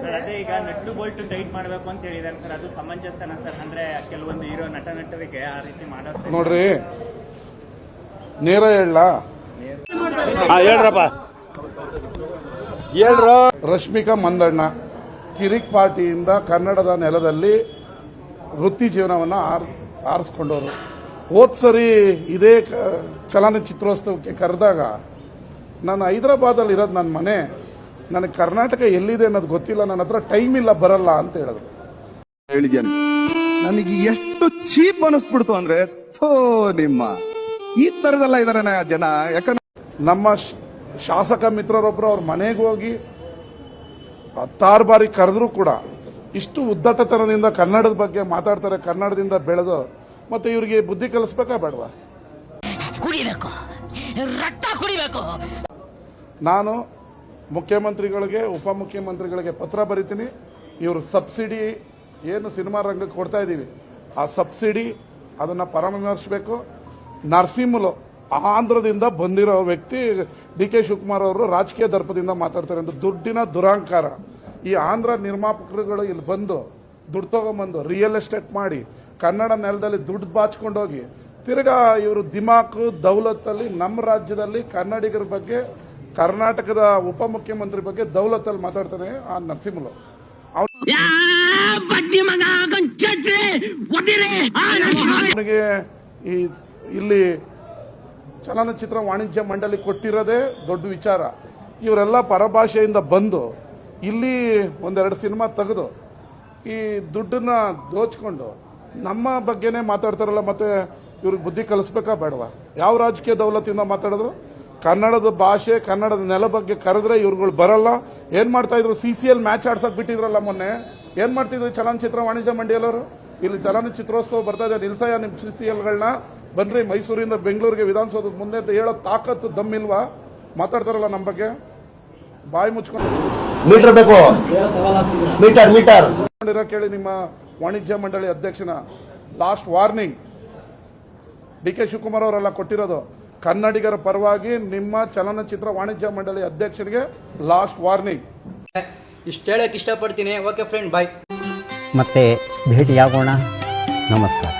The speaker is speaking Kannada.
ಸರ್ ಅದೇ ಈಗ ನಟ್ಟು ಬೋಲ್ಟ್ ಟೈಟ್ ಮಾಡಬೇಕು ಅಂತ ಹೇಳಿದಾರೆ ಸರ್. ಅದು ಸಮಂಜಸನ ಸರ್. ಅಂದ್ರೆ ಕೆಲವೊಂದು ಹೀರೋ ನಟ ನಟರಿಗೆ ಆ ರೀತಿ ಮಾಡೋ ಸರ್ ನೋಡ್ರಿ. ನೇರ ಹೇಳ ಹೇಳ್ರಪ್ಪ. ಹೇಳ್ರ. ರಶ್ಮಿಕಾ ಮಂದಣ್ಣ ಕಿರಿಕ್ ಪಾರ್ಟಿಯಿಂದ ಕನ್ನಡದ ನೆಲದಲ್ಲಿ ವೃತ್ತಿ ಜೀವನವನ್ನ ಆರ್ ಆರಿಸ್ಕೊಂಡವರು. ಹೋದ್ ಸರಿ ಇದೇ ಕ- ಚಲನಚಿತ್ರೋತ್ಸವಕ್ಕೆ ಕರೆದಾಗ ನಾನು ಹೈದರಾಬಾದಲ್ಲಿ ಇರೋದು ನನ್ನ ಮನೆ. ನನಗೆ ಕರ್ನಾಟಕ ಎಲ್ಲಿದೆ ಅನ್ನೋದು ಗೊತ್ತಿಲ್ಲ ನನ್ನ ಹತ್ರ ಟೈಮ್ ಇಲ್ಲ ಬರಲ್ಲ ಅಂತ ಹೇಳಿದ್ರು. ಹೇಳಿದ್ಯಾನೆ ನನಗೆ ಎಷ್ಟು ಚೀಪ್ ಅನಿಸ್ಬಿಡ್ತು ಅಂದ್ರೆ ಥೋ ನಿಮ್ಮ. ಈ ತರದೆಲ್ಲ ಇದಾರೆ ಜನ ಯಾಕಂದ್ರೆ ನಮ್ಮ ಶ- ಶಾಸಕ ಮಿತ್ರರೊಬ್ಬರು ಅವ್ರ ಮನೆಗೆ ಹೋಗಿ ಹತ್ತಾರು ಬಾರಿ ಕರೆದ್ರು ಕೂಡ ಇಷ್ಟು ಉದ್ದಟತನದಿಂದ ಕನ್ನಡದ ಬಗ್ಗೆ ಮಾತಾಡ್ತಾರೆ ಕನ್ನಡದಿಂದ ಬೆಳೆದು ಮತ್ತೆ ಇವರಿಗೆ ಬುದ್ಧಿ ಕಲಿಸ್ಬೇಕಾ ಬೇಡವಾ? ಕುಡಿಬೇಕು ರಕ್ತ ಕುಡಿಬೇಕು. ನಾನು ಮುಖ್ಯಮಂತ್ರಿಗಳಿಗೆ, ಉಪಮುಖ್ಯಮಂತ್ರಿಗಳಿಗೆ ಪತ್ರ ಬರಿತೀನಿ. ಇವರು ಸಬ್ಸಿಡಿ ಏನು ಸಿನಿಮಾ ರಂಗಕ್ಕೆ ಕೊಡ್ತಾ ಇದ್ದೀವಿ. ಆ ಸಬ್ಸಿಡಿ ಅದನ್ನು ಪರಾಮರ್ಶಿಸಬೇಕು. ನರಸಿಂಹಲು ಆಂಧ್ರದಿಂದ ಬಂದಿರೋ ವ್ಯಕ್ತಿ ಡಿ ಕೆ ಶಿವಕುಮಾರ್ ಅವರು ರಾಜಕೀಯ ದರ್ಪದಿಂದ ಮಾತಾಡ್ತಾರೆ ಅಂತ ದುಡ್ಡಿನ ದುರಾಂಕಾರ ಈ ಆಂಧ್ರ ನಿರ್ಮಾಪಕರುಗಳು ಇಲ್ಲಿ ಬಂದು ದುಡ್ಡು ತಗೊಂಬಂದು ರಿಯಲ್ ಎಸ್ಟೇಟ್ ಮಾಡಿ ಕನ್ನಡ ನೆಲದಲ್ಲಿ ದುಡ್ಡು ಬಾಚ್ಕೊಂಡೋಗಿ ತಿರ್ಗಾ ಇವರು ದಿಮಾಕು, ದೌಲತ್ತಲ್ಲಿ ನಮ್ಮ ರಾಜ್ಯದಲ್ಲಿ ಕನ್ನಡಿಗರ ಬಗ್ಗೆ ಕರ್ನಾಟಕದ ಉಪಮುಖ್ಯಮಂತ್ರಿ ಬಗ್ಗೆ ದೌಲತಲ್ಲಿ ಮಾತಾಡ್ತಾನೆ ಆ ನರಸಿಂಹಲು ಅವನಿಗೆ ಈ ಇಲ್ಲಿ ಚಲನಚಿತ್ರ ವಾಣಿಜ್ಯ ಮಂಡಳಿ ಕೊಟ್ಟಿರೋದೇ ದೊಡ್ಡ ವಿಚಾರ. ಇವರೆಲ್ಲ ಪರಭಾಷೆಯಿಂದ ಬಂದು ಇಲ್ಲಿ ಒಂದೆರಡು ಸಿನಿಮಾ ತೆಗೆದು ಈ ದುಡ್ಡನ್ನ ದೋಚ್ಕೊಂಡು ನಮ್ಮ ಬಗ್ಗೆನೇ ಮಾತಾಡ್ತಾರಲ್ಲ ಮತ್ತೆ ಇವ್ರಿಗೆ ಬುದ್ಧಿ ಕಲಿಸ್ಬೇಕಾ ಬೇಡವಾ? ಯಾವ ರಾಜಕೀಯ ದೌಲತ್ತಿಂದ ಮಾತಾಡಿದ್ರು? ಕನ್ನಡದ ಭಾಷೆ ಕನ್ನಡದ ನೆಲ ಬಗ್ಗೆ ಕರೆದ್ರೆ ಇವ್ರುಗಳು ಬರಲ್ಲ. ಏನ್ ಮಾಡ್ತಾ ಇದ್ರು? ಸಿ ಸಿ ಎಲ್ ಮ್ಯಾಚ್ ಆಡ್ಸಕ್ ಬಿಟ್ಟಿದ್ರಲ್ಲ ಮೊನ್ನೆ. ಏನ್ ಮಾಡ್ತಿದ್ರು ಚಲನಚಿತ್ರ ವಾಣಿಜ್ಯ ಮಂಡಿಯಲ್ಲವರು ಇಲ್ಲಿ ಚಲನಚಿತ್ರೋತ್ಸವ ಬರ್ತಾ ಇದೆ. ನಿಲ್ಸಯ್ಯ ನಿಮ್ ಸಿ ಸಿ ಎಲ್ಗಳನ್ನ ಬನ್ರಿ. ಮೈಸೂರಿಂದ ಬೆಂಗಳೂರಿಗೆ ವಿಧಾನಸೌಧದ ಮುಂದೆ ಅಂತ ಹೇಳೋ ತಾಕತ್ತು ದಮ್ಮಿಲ್ವಾ ಮಾತಾಡ್ತಾರಲ್ಲ ನಮ್ಮ ಬಗ್ಗೆ. ಬಾಯಿ ಮುಚ್ಕೊಂಡು. ಮೀಟರ್ ಬೇಕು. Meter meter. ಇರೋ ಕೇಳಿ ನಿಮ್ಮ ವಾಣಿಜ್ಯ ಮಂಡಳಿ ಅಧ್ಯಕ್ಷನ. Last warning. D K Shivakumar ಅವರೆಲ್ಲ ಕೊಟ್ಟಿರೋದು. ಕನ್ನಡಿಗರ ಪರವಾಗಿ ನಿಮ್ಮ ಚಲನಚಿತ್ರ ವಾಣಿಜ್ಯ ಮಂಡಳಿ ಅಧ್ಯಕ್ಷರಿಗೆ ಲಾಸ್ಟ್ ವಾರ್ನಿಂಗ್. ಇಷ್ಟು ಹೇಳಕ್ಕೆ ಇಷ್ಟಪಡ್ತೀನಿ. ಓಕೆ ಫ್ರೆಂಡ್ ಬಾಯ್ ಮತ್ತೆ ಭೇಟಿಯಾಗೋಣ. ನಮಸ್ಕಾರ.